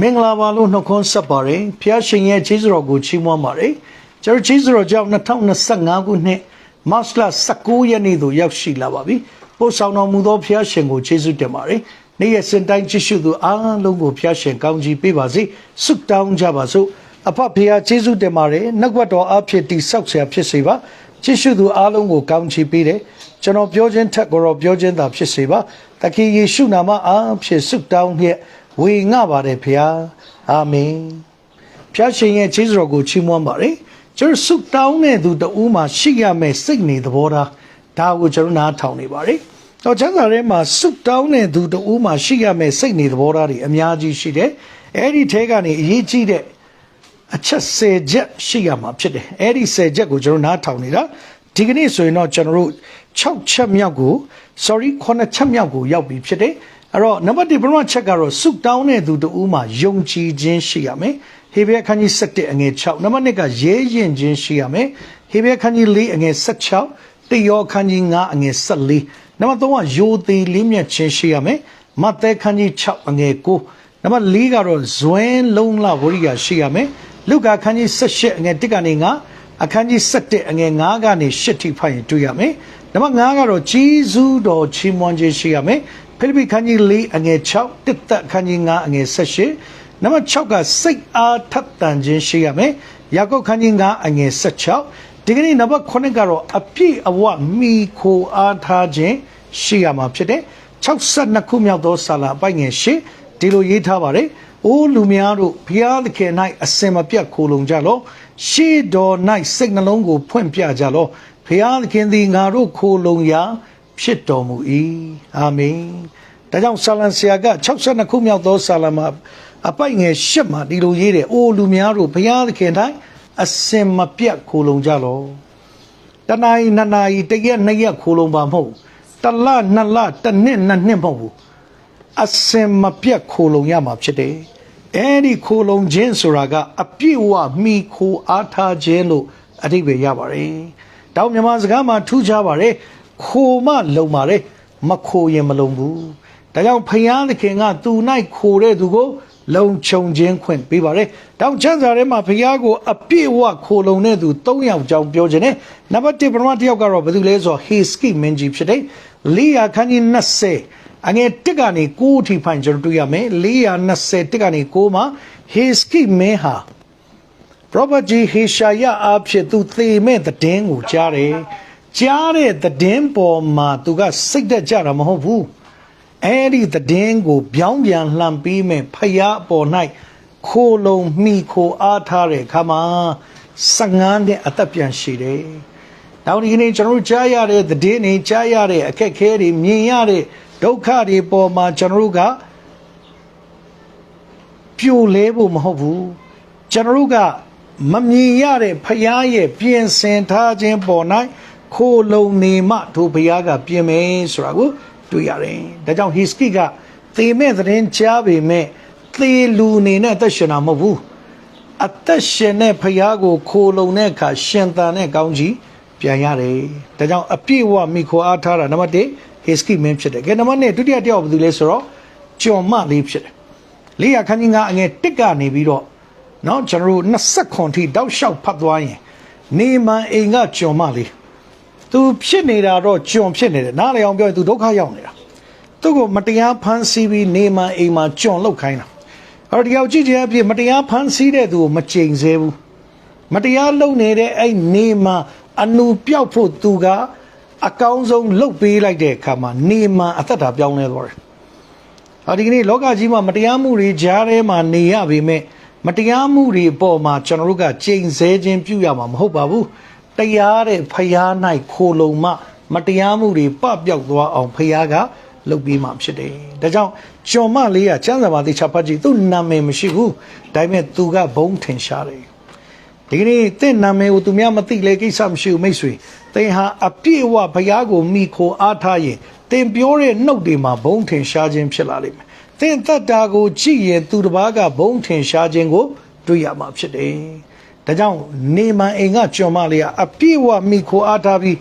မင်္ဂလာပါလို့နှုတ်ခွန်းဆက်ပါတယ်ဖျားရှင်ရဲ့ခြေစတော်ကိုချီးမွမ်းပါတယ်ကျွန်တော်ခြေစတော်ကြောင့်2025ခုနှစ်မတ်လ19ရက်နေ့သို့ရောက်ရှိလာပါပြီပို့ဆောင်တော်မူသောဖျားရှင်ကိုခြေစွတင်ပါတယ်နေ့ရက်စင်တိုင်းကြည့်ရှုသူအားလုံးကိုဖျားရှင်ကောင်းချီးပေးပါစေဆုတောင်းကြပါစို့အဖဖျားခြေစွတင်ပါတယ်နှုတ်ကပတ်တော်အဖြစ်တိဆောက်ဆရာဖြစ်စေပါကြည့်ရှုသူအားလုံးကိုကောင်းချီးပေးတယ်ကျွန်တော်ပြောခြင်းထက်ကိုတော့ပြောခြင်းသာဖြစ်စေပါတခင်ယေရှုနာမအားဖြင့်ဆုတောင်းလျက် ဝေငှပါတယ်ဖျားအာမင်ဖျားရှင်ရဲ့ခြေစတော်ကိုချီးမွမ်းပါတယ်ကျွန်တော်ဆုတောင်းတဲ့သူတဦးမှာရှိရမယ်စိတ်နေသဘောထားဒါကိုကျွန်တော်နားထောင်နေပါတယ်တော့ချမ်းသာထဲမှာဆုတောင်းတဲ့သူတဦးမှာရှိရမယ်စိတ်နေသဘောထားတွေအများကြီးရှိတယ်အဲ့ဒီထဲကနေအရေးကြီးတဲ့အချက်၁၀ချက်ရှိရမှာဖြစ်တယ်အဲ့ဒီ၁၀ချက်ကိုကျွန်တော်နားထောင်နေတာဒီကနေ့ဆိုရင်တော့ကျွန်တော်တို့6ချက်မြောက်ကို sorry 9ချက်မြောက်ကိုရောက်ပြီဖြစ်တယ် အဲ့တော့နံပါတ်1ပထမချက်ကတော့စုတောင်းတဲ့သူတဦးမှာယုံကြည်ခြင်းရှိရမယ်ဟေဘဲခန်းကြီး7အငယ်6နံပါတ်2ကရဲရင်ခြင်းရှိရမယ်ဟေဘဲခန်းကြီး4အငယ်16တေယောခန်းကြီး9အငယ်14နံပါတ်3ကယိုသေးလေးမြတ်ခြင်းရှိရမယ်မဿဲခန်းကြီး6အငယ်9နံပါတ်4ကတော့ဇွဲလုံးလဝရိယရှိရမယ်လုကာခန်းကြီး18အငယ်1ကနေ9အခန်းကြီး7အငယ်9ကနေ10ထိဖတ်ရင်တွေ့ရမယ်နံပါတ်5ကတော့ဂျေဇူးတော်ချီးမွမ်းခြင်းရှိရမယ် ဖိလိပ္ပိခန်းကြီး4အငယ်6တစ်သက်ခန်းကြီး9အငယ်18နံပါတ်6ကစိတ်အားထပ်တန်ခြင်းရှိရမယ်ယာကုပ်ခန်းကြီး9အငယ်16ဒီကနေ့နံပါတ်9ကတော့အပြည့်အဝမိခိုအားထားခြင်းရှိရမှာဖြစ်တယ်62ခုမြောက်သောစာလအပိုင်ငယ်8ဒီလိုရေးထားပါတယ်။အိုးလူများတို့ဘုရားသခင်၌အစင်မပြတ်ခိုလုံကြလော့။ရှေးတော်၌စိတ်နှလုံးကိုဖွင့်ပြကြလော့။ဘုရားသခင်သည်ငါတို့ခိုလုံရာ ဖြစ်တော်မူ၏။အာမင်။ဒါကြောင့်ဆာလံဆရာက62ခုမြောက်သောဆာလံမှာအပိုက်ငယ်၈မှာဒီလိုရေးတယ်။အိုးလူများတို့ဘုရားသခင်၌အစင်မပြတ်ခိုလုံကြလော့။တနာရီနှစ်နာရီတစ်ရက်နှစ်ရက်ခိုလုံပါမဟုတ်ဘူး။တစ်လနှစ်လတစ်နှစ်နှစ်နှစ်မဟုတ်ဘူး။အစင်မပြတ်ခိုလုံရမှာဖြစ်တယ်။အဲဒီခိုလုံခြင်းဆိုတာကအပြည့်အဝမိခိုအားထားခြင်းလို့အဓိပ္ပာယ်ရပါတယ်။တောင်မြန်မာစကားမှာထူးခြားပါတယ်။ ခိုမလုံပါတယ်မခိုရင်မလုံဘူး။ဒါကြောင့်ဖယားသခင်ကသူ၌ခိုတဲ့သူကိုလုံခြုံခြင်းခွင့်ပေးပါတယ်။တောင်ချမ်းစာထဲမှာဖယားကိုအပြည့်အဝခိုလုံတဲ့သူ၃ယောက်ကြောင်းပြောခြင်းနဲ့နံပါတ်1ပထမတစ်ယောက်ကတော့ဘယ်သူလဲဆိုတော့ဟေစကိမင်းကြီးဖြစ်တယ်။လီယာခန်းကြီး20အငယ်1ကနေ9အထိဖိုင်ကျွန်တော်တွေ့ရမယ်420တစ်ကနေ9မှာဟေစကိမင်းဟာ prophet ကြီးဟေရှာယအားဖြင့်သူသေမဲ့သတင်းကိုကြားတယ် ကြားတဲ့သတင်းပေါ်မှာသူကစိတ်သက်ကြတာမဟုတ်ဘူးအဲ့ဒီသတင်းကိုပြောင်းပြန်လှန်ပြီးမဲ့ဖယားအပေါ်၌ခိုလုံမိခိုအားထားတဲ့အခါမှာ15နှစ်အသက်ပြန်ရှိတယ်နောက်ဒီကနေ့ကျွန်တော်တို့ကြားရတဲ့သတင်းတွေကြားရတဲ့အခက်အခဲတွေမြင်ရတဲ့ဒုက္ခတွေပေါ်မှာကျွန်တော်တို့ကပြိုလဲဖို့မဟုတ်ဘူးကျွန်တော်တို့ကမမြင်ရတဲ့ဖရားရဲ့ပြင်ဆင်ထားခြင်းပေါ်၌ ခိုလုံနေမှထိုဘုရားကပြင်မယ်ဆိုတာကိုတွေ့ရတယ်။ဒါကြောင့်ဟိစကိကသေမဲ့သတင်းကြားပေမဲ့သေလူနေနဲ့အသက်ရှင်တာမဟုတ်ဘူး။အသက်ရှင်တဲ့ဘုရားကိုခိုလုံတဲ့အခါရှင်သန်တဲ့ကောင်းကြီးပြန်ရတယ်။ဒါကြောင့်အပြည့်ဝမိခိုအားထားတာနံပါတ်1ဟိစကိမင်းဖြစ်တယ်။ကဲနံပါတ်2ဒုတိယတယောက်ဘာလို့လဲဆိုတော့ကြော်မလေးဖြစ်တယ်။လေးရခန်းကြီးကအငယ်တစ်ကနေပြီးတော့နော်ကျွန်တော်တို့29ထိတောက်လျှောက်ဖတ်သွားရင်နေမန်အိမ်ကကြော်မလေး။ သူဖြစ်နေတာတော့ကျွန်ဖြစ်နေတယ်နားလည်အောင်ပြောရင်သူဒုက္ခရောက်နေတာသူ့ကိုမတရားဖမ်းဆီးပြီးနေမန်အိမ်မှာကျွန်လောက်ခိုင်းတာအဲ့တော့ဒီယောက်ကြည့်ချင်အဖြစ်မတရားဖမ်းဆီးတဲ့သူကိုမကြိမ်ဆဲဘူးမတရားလုပ်နေတဲ့အဲ့နေမန်အနူပြောက်ဖို့သူကအကောင်းဆုံးလှုပ်ပေးလိုက်တဲ့အခါမှာနေမန်အသက်တာပြောင်းလဲသွားတယ်။ဟာဒီကနေ့လောကကြီးမှာမတရားမှုတွေကြားထဲမှာနေရပေမဲ့မတရားမှုတွေအပေါ်မှာကျွန်တော်တို့ကကြိမ်ဆဲခြင်းပြုရမှာမဟုတ်ပါဘူး။ တရားတဲ့ဖျား၌ခိုလုံမှ မတရားမှုတွေပပျောက်သွားအောင်ဖျားကလုပ်ပြီးမှဖြစ်တယ်။ဒါကြောင့်ကျော်မလေးကကျမ်းစာမှာတေချာဖတ်ကြည့်သူ့နာမည်မရှိဘူး။ဒါပေမဲ့သူကဘုံထင်ရှားတယ်။ဒီကနေ့တင့်နာမည်ကိုသူများမသိလေကိစ္စမရှိဘူးမိတ်ဆွေသင်ဟာအပြည့်အဝဘုရားကိုမိခိုအားထားရင်သင်ပြောတဲ့နှုတ်တွေမှာဘုံထင်ရှားခြင်းဖြစ်လာလိမ့်မယ်သင်သက်တာကိုကြည့်ရင်သူတစ်ပါးကဘုံထင်ရှားခြင်းကိုတွေ့ရမှာဖြစ်တယ် ဒါကြောင့်နေမန်အိမ်ကကျွန်မလေးကအပြည့်အဝမိခိုအားထားပြီး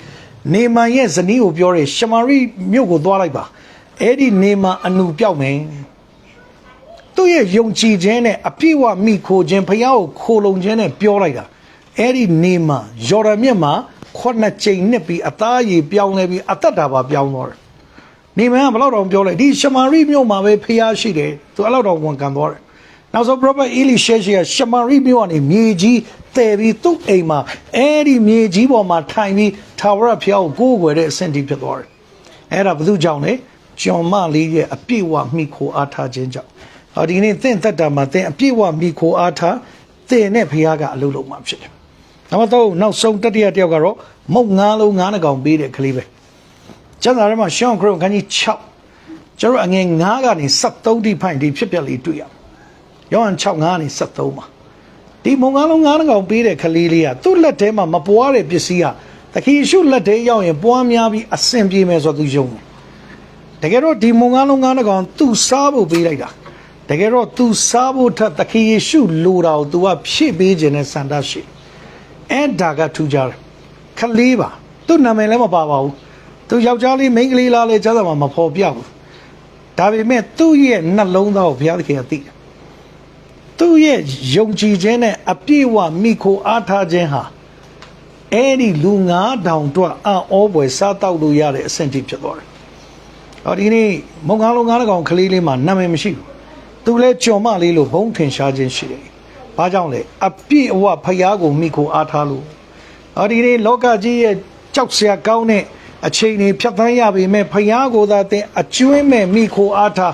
နေမန်ရဲ့ဇနီးကိုပြောတယ်ရှမာရိမြို့ကိုသွားလိုက်ပါအဲ့ဒီနေမန်အနူပြောက်မယ်သူ့ရဲ့ယုံကြည်ခြင်းနဲ့အပြည့်အဝမိခိုခြင်းဖះကိုခိုလုံခြင်းနဲ့ပြောလိုက်တာအဲ့ဒီနေမှာယော်ဒန်မြစ်မှာခုနှစ်ကြိမ်နှစ်ပြီးအသားရည်ပြောင်းလဲပြီးအသက်တာပါပြောင်းသွားတယ်နေမန်ကဘယ်လောက်တောင်ပြောလိုက်ဒီရှမာရိမြို့မှာပဲဖះရှိတယ်သူအဲ့လောက်တောင်ဝန်ခံသွားတယ် နောက်ဆုံး prophet Elisha ရှိကရှမာရိမြို့ကနေမြေကြီးတည်ပြီးသူ့အိမ်မှာအဲ့ဒီမြေကြီးပေါ်မှာထိုင်ပြီးထာဝရဘုရားကိုကိုးကွယ်တဲ့အဆင့်ထိဖြစ်သွားတယ်အဲ့ဒါဘယ်သူကြောင့်လဲကျွန်မလေးရဲ့အပြည့်အဝမိခိုအားထားခြင်းကြောင့်ဟောဒီနေ့သင်သက်တာမှာသင်အပြည့်အဝမိခိုအားထားသင်နဲ့ဘုရားကအလုပ်လုပ်မှာဖြစ်တယ်နံပါတ်3နောက်ဆုံးတတိယတစ်ယောက်ကတော့မုတ်ငါးလုံးငါးနှကောင်ပေးတဲ့ကလေးပဲကျမ်းစာထဲမှာရှောင်းခရုံခန်းကြီး6ကျွန်တော်အငယ်9ကနေ73တိဖိုင်ဒီဖြစ်ပျက်လေးတွေ့ရအောင် ယောဟန်6 9ကနေ73မှာဒီမုံငါးလုံးငါးနှကောင်ပေးတဲ့ကလေးလေးကသူ့လက်ထဲမှာမပွားတဲ့ပစ္စည်းကတခီရှုလက်ထဲရောက်ရင်ပွားများပြီးအဆင်ပြေမယ်ဆိုတော့သူယုံတယ်တကယ်တော့ဒီမုံငါးလုံးငါးနှကောင်သူစားဖို့ပေးလိုက်တာတကယ်တော့သူစားဖို့ထက်သခင်ယေရှုလိုတာကို तू ကဖြည့်ပေးခြင်းနဲ့စန္ဒရှိအဲ့ဒါကထူကြတယ်ခလေးပါသူ့နာမည်လည်းမပါပါဘူးသူယောက်ျားလေးမိန်းကလေးလားလဲကျမ်းစာမှာမဖော်ပြဘူးဒါပေမဲ့သူ့ရဲ့နှလုံးသားကိုဘုရားသခင်ကသိတယ် သူ့ရဲ့ယုံကြည်ခြင်းနဲ့အပြည့်အဝမိခိုအားထားခြင်းဟာအဲ့ဒီလူငါးတောင်တော့အံ့ဩပွေစားတောက်လို့ရတဲ့အဆင့်ထိဖြစ်သွားတယ်။အော်ဒီနေ့မုံကားလုံးကားတစ်ကောင်ကလေးလေးမှာနာမည်မရှိဘူး။သူလည်းကြော်မလေးလို့ဘုံထင်ရှားခြင်းရှိတယ်။ဘာကြောင့်လဲအပြည့်အဝဖျားကိုမိကိုအားထားလို့။အော်ဒီနေ့လောကကြီးရဲ့ကြောက်စရာကောင်းတဲ့အချိန်တွေဖြတ်သန်းရပေမဲ့ဖျားကိုသာတဲ့အကျွင်းမဲ့မိကိုအားထား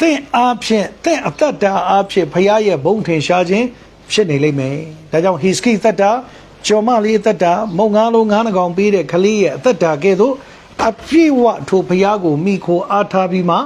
တင့်အားဖြင့်တင့်အသက်တာအားဖြင့်ဖျားရဲ့ဘုံထင်ရှားခြင်းဖြစ်နေလိမ့်မယ်။ဒါကြောင့် hiski သက်တာကြော်မလေးအသက်တာမုံငါးလုံးငါးနှကောင်ပေးတဲ့ကလေးရဲ့အသက်တာကဲ့သို့အပြည့်ဝထိုဘုရားကိုမိခိုအားထားပြီးမှ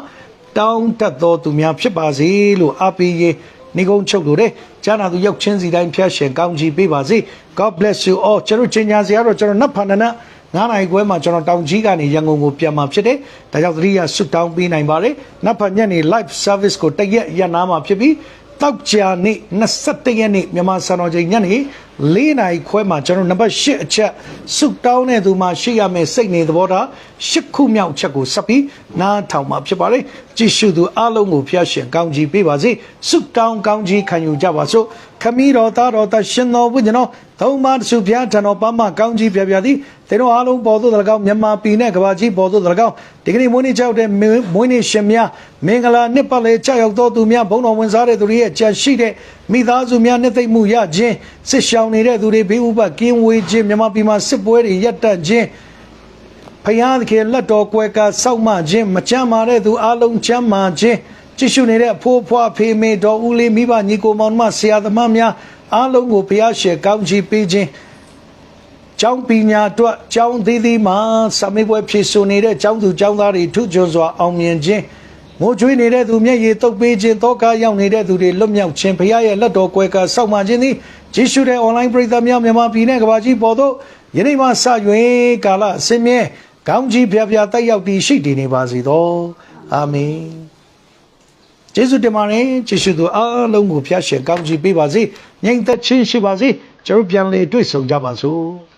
တောင်းတတော်သူများဖြစ်ပါစေလို့အပေးရေးနေကုန်းချုပ်လို့တဲ့ကျမ်းနာသူရောက်ချင်းစီတိုင်းဖျက်ရှင်ကောင်းချီးပေးပါစေ God bless you all ကျွန်တော်ချင်းညာစရာတော့ကျွန်တော်နတ်ဖန်နန 9နိုင်ခွဲမှာကျွန်တော်တောင်ကြီးကနေရန်ကုန်ကိုပြန်มาဖြစ်တယ်ဒါကြောင့်သတိရဆွတောင်းပေးနိုင်ပါတယ်နတ်ဖန်ညနေ live service ကိုတရက်ရနာမှာဖြစ်ပြီးတောက်ကြာနေ့21ရက်နေ့မြန်မာစံတော်ချိန်ညနေ၄နာရီခွဲမှာကျွန်တော်နံပါတ်8အချက်စုတောင်းတဲ့သူမှာရှိရမယ်စိတ်နေသဘောထား8ခုမြောက်ချက်ကိုစပ်ပြီးနားထောင်မှာဖြစ်ပါတယ်ကြည့်ရှုသူအလုံးကိုဖျက်ရှင်ကောင်းကြီးပေးပါစေစုတောင်းကောင်းကြီးခံယူကြပါစို့ခမီးတော်သားတော်တရှင်တော်ဝိညာဉ်တော်သုံးပါးတစုဖျားထံတော်ပမကောင်းကြီးပြပြသည်သင်တို့အားလုံးပေါ်သို့၎င်းမြန်မာပြည်နဲ့ကမ္ဘာကြီးပေါ်သို့၎င်းဒီကနေ့မွေးနေ့ကြောက်တဲ့မွေးနေ့ရှင်များမင်္ဂလာနှစ်ပတ်လည်ကြောက်ရောက်တော်သူများဘုန်းတော်ဝင်စားတဲ့သူတွေရဲ့ကြံရှိတဲ့မိသားစုများနှစ်သိမ့်မှုရခြင်းစစ်ရှောင်နေတဲ့သူတွေဘေးဥပကင်းဝေးခြင်းမြန်မာပြည်မှာစစ်ပွဲတွေရပ်တန့်ခြင်း ဖယားသခင်လက်တော်ကွယ်ကာစောက်မှခြင်းမကြမ်းမာတဲ့သူအလုံးချမ်းမာခြင်းကြည့်ရှုနေတဲ့အဖိုးဖွားဖေမေတော်ဦးလေးမိဘညီကိုမောင်နှမဆရာသမားများအားလုံးကိုဘုရားရှေကောင်းချီးပေးခြင်းကျောင်းပညာအတွက်ကျောင်းသေးသေးမှာစာမေးပွဲဖြေဆိုနေတဲ့ကျောင်းသူကျောင်းသားတွေထုကျွန်းစွာအောင်မြင်ခြင်းငိုကြွေးနေတဲ့သူမျက်ရည်တုပ်ပေးခြင်းတောကားရောက်နေတဲ့သူတွေလွတ်မြောက်ခြင်းဘုရားရဲ့လက်တော်ကွယ်ကာစောက်မှခြင်းသည်ဂျေရှုတဲ့ online ပရိသတ်များမြန်မာပြည်နဲ့ကမ္ဘာကြီးပေါ်သို့ယနေ့မှစ၍ကာလအစဉ်မြဲ ကောင်းကြီးဖျားဖျားတက်ရောက်တည်ရှိတည်နေပါစေသောအာမင်ကျေးဇူးတင်ပါတယ်ကျေးဇူးတော်အားလုံးကိုဖျားရှင်ကောင်းချီးပေးပါစေငြိမ်သက်ခြင်းရှိပါစေကျွန်တော်ပြန်လေတွေ့ဆုံကြပါစို့